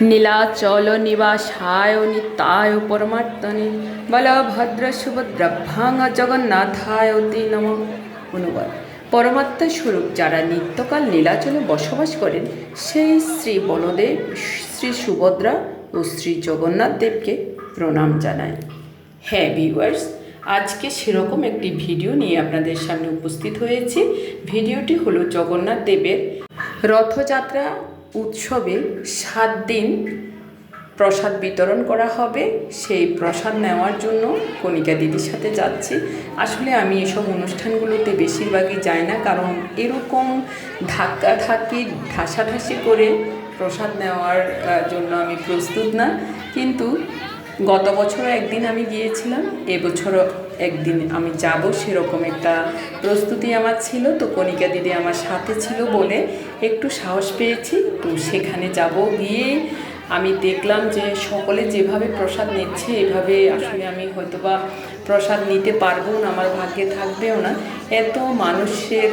নীলাচল নিবাসায় নিতায় পরমাত্মনে বলভদ্র সুভদ্রভ্যাং জগন্নাথায় তে নম অনুবাদ পরমাত্মা স্বরূপ যারা নিত্যকাল নীলাচলে বসবাস করেন, সেই শ্রী বলদেব শ্রী সুভদ্রা ও শ্রী জগন্নাথ দেবকে প্রণাম জানায় হ্যাঁ ভিউয়ার্স, আজকে সেরকম একটি ভিডিও নিয়ে আপনাদের সামনে উপস্থিত হয়েছি। ভিডিওটি হলো জগন্নাথ দেবের রথযাত্রা উৎসবে সাত দিন প্রসাদ বিতরণ করা হবে। সেই প্রসাদ নেওয়ার জন্য কণিকা দিদির সাথে যাচ্ছি। আসলে আমি এসব অনুষ্ঠানগুলোতে বেশিরভাগই যাই না, কারণ এরকম ধাক্কা ধাক্কি ঠাসাঠাসি করে প্রসাদ নেওয়ার জন্য আমি প্রস্তুত না। কিন্তু গত বছরও একদিন আমি গিয়েছিলাম, এবছরও একদিন আমি যাব, সেরকম একটা প্রস্তুতি আমার ছিল। তো কণিকা দিদি আমার সাথে ছিল বলে একটু সাহস পেয়েছি, তো সেখানে যাব গিয়ে আমি দেখলাম যে সকলে যেভাবে প্রসাদ নিচ্ছে, এভাবে আসলে আমি হয়তোবা প্রসাদ নিতে পারব না, আমার ভাগ্যে থাকবেও না। এত মানুষের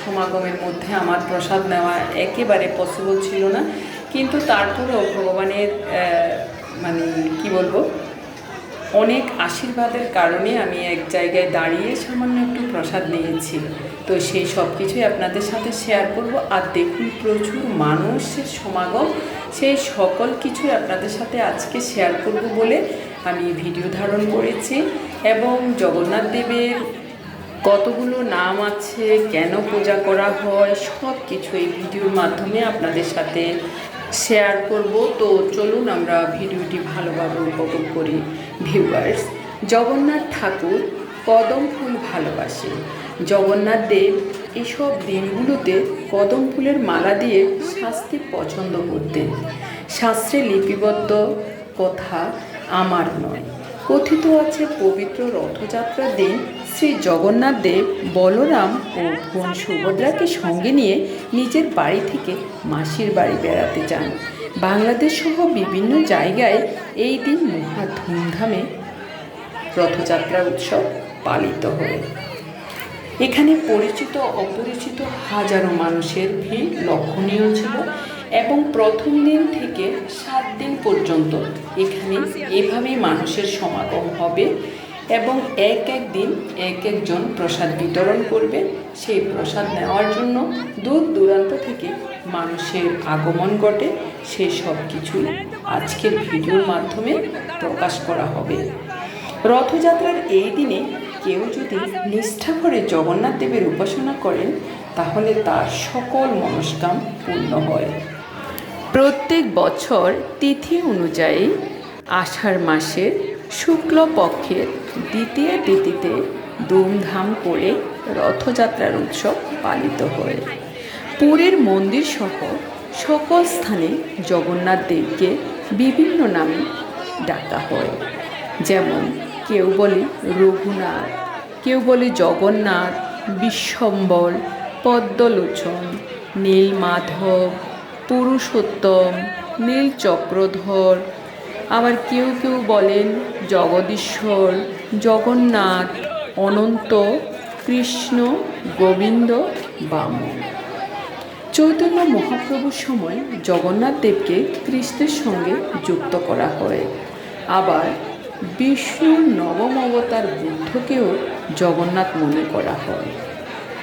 সমাগমের মধ্যে আমার প্রসাদ নেওয়া একেবারে পসিবল ছিল না। কিন্তু তারপরেও ভগবানের মানে কি বলব, অনেক আশীর্বাদের কারণে আমি এক জায়গায় দাঁড়িয়ে সামান্য একটু প্রসাদ নিয়েছি। তো সেই সব কিছুই আপনাদের সাথে শেয়ার করব। আর দেখুন, প্রচুর মানুষের সমাগম। সেই সকল কিছুই আপনাদের সাথে আজকে শেয়ার করব বলে আমি ভিডিও ধারণ করেছি। এবং জগন্নাথ দেবের কতগুলো নাম আছে, কেন পূজা করা হয় সব কিছু এই ভিডিওর মাধ্যমে আপনাদের সাথে শেয়ার করব। তো চলুন আমরা ভিডিওটি ভালোভাবে উপভোগ করি ভিউয়ার্স জগন্নাথ ঠাকুর কদম ফুল ভালোবাসে। জগন্নাথ দেব এসব দিনগুলোতে কদম ফুলের মালা দিয়ে শাস্তি পছন্দ করতেন। শাস্ত্রে লিপিবদ্ধ কথা আমার নয়। কথিত আছে পবিত্র রথযাত্রার দিন শ্রী জগন্নাথ দেব, বলরাম ও বোন সুভদ্রাকে সঙ্গে নিয়ে নিজের বাড়ি থেকে মাসির বাড়ি বেড়াতে যান। বাংলাদেশ সহ বিভিন্ন জায়গায় এই দিন মহা ধুমধামে রথযাত্রা উৎসব পালিত হয়। এখানে পরিচিত অপরিচিত হাজারো মানুষের ভিড় লক্ষণীয় ছিল এবং প্রথম দিন থেকে সাত দিন পর্যন্ত এখানে এভাবেই মানুষের সমাগম হবে। এবং এক এক দিন এক একজন প্রসাদ বিতরণ করবে। সেই প্রসাদ নেওয়ার জন্য দূর দূরান্ত থেকে মানুষের আগমন ঘটে। সেই সব কিছুই আজকের ভিডিওর মাধ্যমে প্রকাশ করা হবে। রথযাত্রার এই দিনে কেউ যদি নিষ্ঠা করে জগন্নাথ দেবের উপাসনা করেন, তাহলে তার সকল মনস্কাম পূর্ণ হয়। প্রত্যেক বছর তিথি অনুযায়ী আষাঢ় মাসের শুক্লপক্ষের দ্বিতীয় তিথিতে ধুমধাম করে রথযাত্রার উৎসব পালিত হয়। পুরীর মন্দির সহ সকল স্থানে জগন্নাথ দেবকে বিভিন্ন নামে ডাকা হয়। যেমন কেউ বলে রঘুনাথ, কেউ বলে জগন্নাথ, বিশ্বম্বর, পদ্মলোচন, নীলমাধব, পুরুষোত্তম নীল চক্রধর আবার কেউ কেউ বলেন, জগদীশ্বর, জগন্নাথ, অনন্ত, কৃষ্ণ, গোবিন্দ, বামন। চৈতন্য মহাপ্রভুর সময় জগন্নাথ দেবকে কৃষ্ণের সঙ্গে যুক্ত করা হয়। আবার বিষ্ণুর নবম অবতার বুদ্ধকেও জগন্নাথ মনে করা হয়।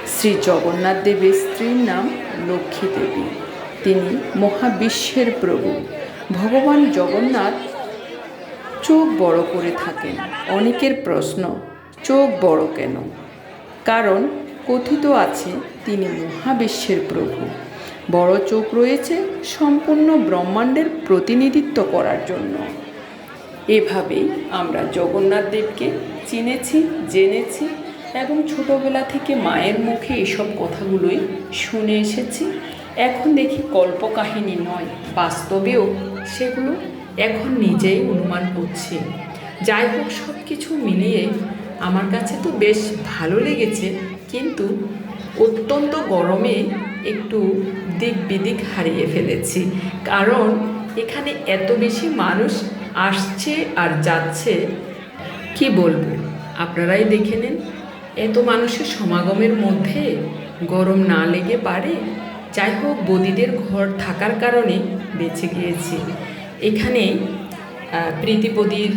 শ্রী জগন্নাথ দেবের স্ত্রীর নাম লক্ষ্মী দেবী। তিনি মহাবিশ্বের প্রভু। ভগবান জগন্নাথ চোখ বড় করে থাকেন। অনেকের প্রশ্ন, চোখ বড় কেন? কারণ কথিত আছে, তিনি মহাবিশ্বের প্রভু। বড় চোখ রয়েছে সম্পূর্ণ ব্রহ্মাণ্ডের প্রতিনিধিত্ব করার জন্য। এভাবেই আমরা জগন্নাথ দেবকে চিনেছি, জেনেছি এবং ছোটবেলা থেকে মায়ের মুখে এসব কথাগুলোই শুনে এসেছি। এখন দেখি কল্পকাহিনী নয়, বাস্তবেও সেগুলো এখন নিজেই অনুমান করছি। যাই হোক সব কিছু মিলিয়ে আমার কাছে তো বেশ ভালো লেগেছে, কিন্তু অত্যন্ত গরমে একটু দিক বিদিক হারিয়ে ফেলেছি। কারণ এখানে এত বেশি মানুষ আসছে আর যাচ্ছে, কি বলব? আপনারাই দেখে নেন, এত মানুষের সমাগমের মধ্যে গরম না লেগে পারে? যাই হোক, বদিদের ঘর থাকার কারণে বেঁচে গিয়েছি। এখানে প্রীতিপদীর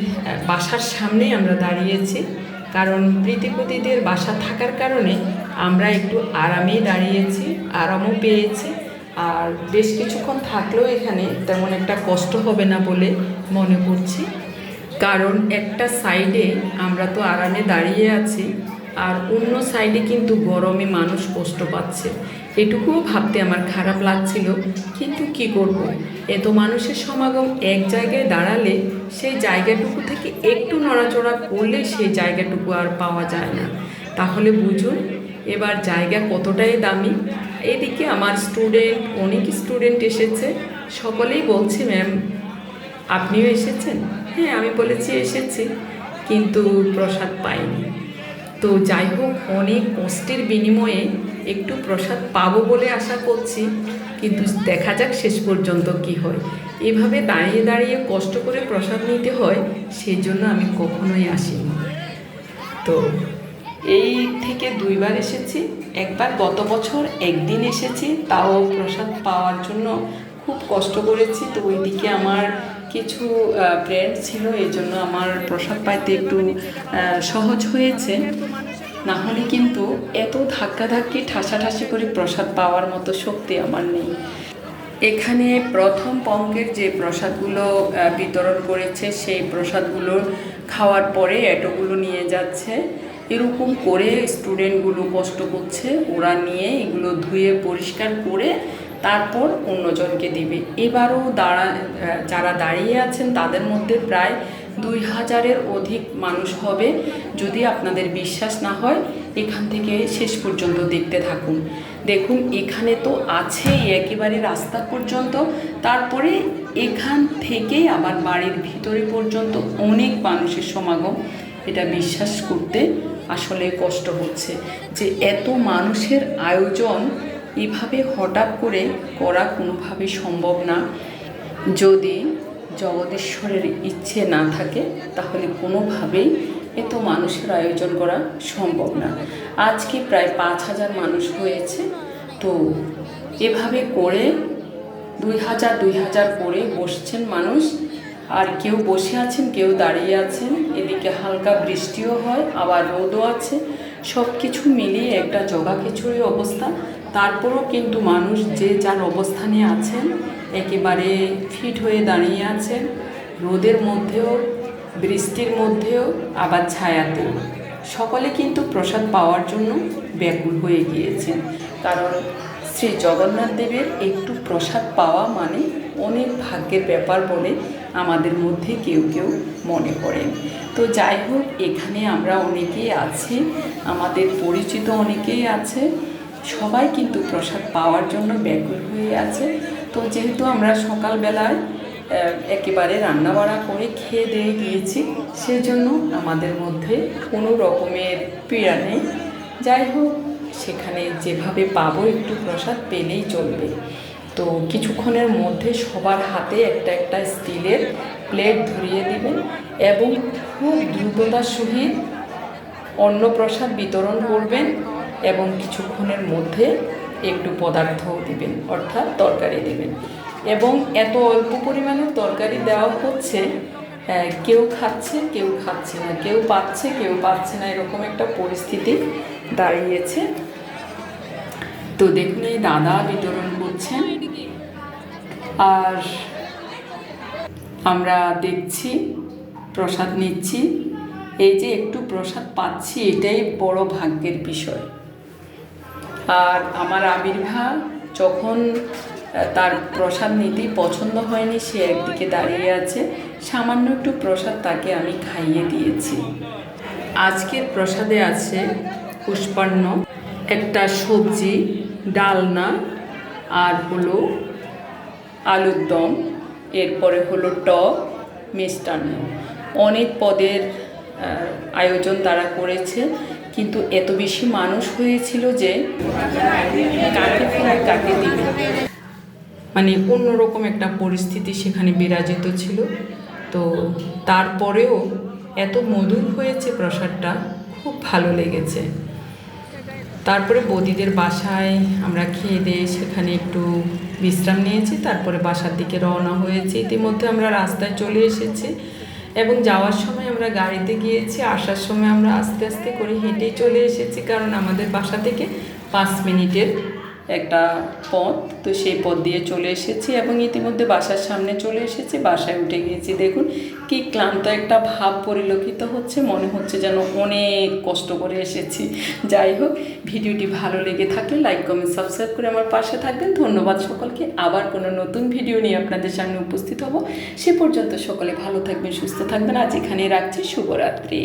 বাসার সামনে আমরা দাঁড়িয়েছি। কারণ প্রীতিপদীদের বাসা থাকার কারণে আমরা একটু আরামেই দাঁড়িয়েছি, আরামও পেয়েছি। আর বেশ কিছুক্ষণ থাকলেও এখানে তেমন একটা কষ্ট হবে না বলে মনে করছি। কারণ একটা সাইডে আমরা তো আরামে দাঁড়িয়ে আছি, আর অন্য সাইডে কিন্তু গরমে মানুষ কষ্ট পাচ্ছে। এটুকুও ভাবতে আমার খারাপ লাগছিল, কিন্তু কি করব। এত মানুষের সমাগম এক জায়গায় দাঁড়ালে সেই জায়গাটুকু থেকে একটু নড়াচড়া করলে সেই জায়গাটুকু আর পাওয়া যায় না। তাহলে বুঝুন, এবার জায়গা কতটাই দামি। এদিকে আমার স্টুডেন্ট, অনেক স্টুডেন্ট এসেছে। সকলেই বলছে, ম্যাম, আপনিও এসেছেন? হ্যাঁ আমি বলেছি এসেছি, কিন্তু প্রসাদ পাইনি। তো যাই হোক, অনেক কষ্টের বিনিময়ে একটু প্রসাদ পাবো বলে আশা করছি, কিন্তু দেখা যাক শেষ পর্যন্ত কি হয়। এভাবে দাঁড়িয়ে দাঁড়িয়ে কষ্ট করে প্রসাদ নিতে হয় সেই জন্য আমি কখনোই আসিনি। তো এই থেকে দুইবার এসেছি, একবার গত বছর একদিন এসেছি, তাও প্রসাদ পাওয়ার জন্য খুব কষ্ট করেছি। তো ওইদিকে আমার কিছু ফ্রেন্ড ছিল এই জন্য আমার প্রসাদ পাইতে একটু সহজ হয়েছে। না হলে কিন্তু এত ধাক্কাধাক্কি, ঠাসাঠাসি করে প্রসাদ পাওয়ার মতো শক্তি আমার নেই। এখানে প্রথম পঙ্কের যে প্রসাদগুলো বিতরণ করেছে, সেই প্রসাদগুলো খাওয়ার পরে এটোগুলো নিয়ে যাচ্ছে। এরকম করে স্টুডেন্টগুলো কষ্ট করছে, ওরা নিয়ে এগুলো ধুয়ে পরিষ্কার করে তারপর অন্যজনকে দিবে। এবারও দাঁড়া যারা দাঁড়িয়ে আছেন, তাদের মধ্যে প্রায় দুই হাজারের অধিক মানুষ হবে যদি আপনাদের বিশ্বাস না হয়। এখান থেকে শেষ পর্যন্ত দেখতে থাকুন। দেখুন, এখানে তো আছেই একেবারে রাস্তা পর্যন্ত। তারপরে এখান থেকেই আবার বাড়ির ভিতরে পর্যন্ত অনেক মানুষের সমাগম। এটা বিশ্বাস করতে আসলে কষ্ট হচ্ছে যে এত মানুষের আয়োজন এভাবে হঠাৎ করে করা কোনোভাবে সম্ভব না। যদি জগদীশ্বরের ইচ্ছে না থাকে, তাহলে কোনোভাবেই এত মানুষের আয়োজন করা সম্ভব না। আজকে প্রায় পাঁচ হাজার মানুষ হয়েছে? তো এভাবে করে দুই হাজার দুই হাজার করে বসছেন মানুষ, আর কেউ বসে আছেন, কেউ দাঁড়িয়ে আছেন, এদিকে হালকা বৃষ্টিও হয়, আবার রোদও আছে সব কিছু মিলিয়ে একটা জগা খিচুড়ি অবস্থা। তারপরও কিন্তু মানুষ যে যার অবস্থানে আছেন একেবারে ফিট হয়ে দাঁড়িয়ে আছেন রোদের মধ্যেও, বৃষ্টির মধ্যেও, আবার ছায়াতেও সকলে কিন্তু প্রসাদ পাওয়ার জন্য ব্যাকুল হয়ে গিয়েছেন কারণ শ্রী জগন্নাথ দেবের একটু প্রসাদ পাওয়া মানে অনেক ভাগ্যের ব্যাপার বলে আমাদের মধ্যে কেউ কেউ মনে করেন তো যাই হোক, এখানে আমরা অনেকেই আছি, আমাদের পরিচিত অনেকেই আছে। সবাই কিন্তু প্রসাদ পাওয়ার জন্য ব্যাকুল হয়ে আছে। তো যেহেতু আমরা সকালবেলায় একেবারে রান্নাবাড়া করে খেয়ে দিয়ে গিয়েছি, সেজন্য আমাদের মধ্যে কোনো রকমের পীড়া নেই। যাই হোক, সেখানে যেভাবে পাবো একটু প্রসাদ পেলেই চলবে। তো কিছুক্ষণের মধ্যে সবার হাতে একটা একটা স্টিলের প্লেট ধরিয়ে দিবেন এবং খুব দ্রুততার সহিত অন্নপ্রসাদ বিতরণ করবেন এবং কিছুক্ষণের মধ্যে একটু পদার্থও দিবেন, অর্থাৎ তরকারি দেবেন। এবং এত অল্প পরিমাণে তরকারি দেওয়া হচ্ছে কেউ খাচ্ছে কেউ খাচ্ছে না, কেউ পাচ্ছে কেউ পাচ্ছে না, এরকম একটা পরিস্থিতি দাঁড়িয়েছে। তো দেখুন, এই দাদা বিতরণ করছেন। আর আমরা দেখছি, প্রসাদ নিচ্ছি। এই যে একটু প্রসাদ পাচ্ছি, এটাই বড় ভাগ্যের বিষয়। আর আমার আবির্ভাব যখন তার প্রসাদ নিতেই পছন্দ হয়নি, সে একদিকে দাঁড়িয়ে আছে। সামান্য একটু প্রসাদ তাকে আমি খাইয়ে দিয়েছি। আজকের প্রসাদে আছে পুষ্পান্ন, একটা সবজি, ডালনা, আর হলো আলুর দম, এরপরে হলো টক, মিষ্টান্ন। অনেক পদের আয়োজন তারা করেছে। কিন্তু এত বেশি মানুষ হয়েছিল যে কাকে কাকে মানে অন্যরকম একটা পরিস্থিতি সেখানে বিরাজিত ছিল। তো তারপরেও এত মধুর হয়েছে প্রসাদটা, খুব ভালো লেগেছে। তারপরে বদিদের বাসায় আমরা খেয়ে দিয়ে সেখানে একটু বিশ্রাম নিয়েছি। তারপরে বাসার দিকে রওনা হয়েছি। ইতিমধ্যে আমরা রাস্তায় চলে এসেছি। এবং যাওয়ার সময় আমরা গাড়িতে গিয়েছি, আসার সময় আমরা আস্তে আস্তে করে হেঁটেই চলে এসেছি, কারণ আমাদের বাসা থেকে পাঁচ মিনিটের একটা পথ, তো সেই পথ দিয়ে চলে এসেছি এবং ইতিমধ্যে বাসার সামনে চলে এসেছি, বাসায় উঠে গিয়েছি। দেখুন কি ক্লান্ত একটা ভাব পরিলক্ষিত হচ্ছে, মনে হচ্ছে যেন অনেক কষ্ট করে এসেছি। যাই হোক, ভিডিওটি ভালো লেগে থাকলে লাইক কমেন্ট সাবস্ক্রাইব করে আমার পাশে থাকবেন। ধন্যবাদ সকলকে। আবার কোনো নতুন ভিডিও নিয়ে আপনাদের সামনে উপস্থিত হব। সে পর্যন্ত সকলে ভালো থাকবেন, সুস্থ থাকবেন। আজ এখানে রাখছি। শুভরাত্রি।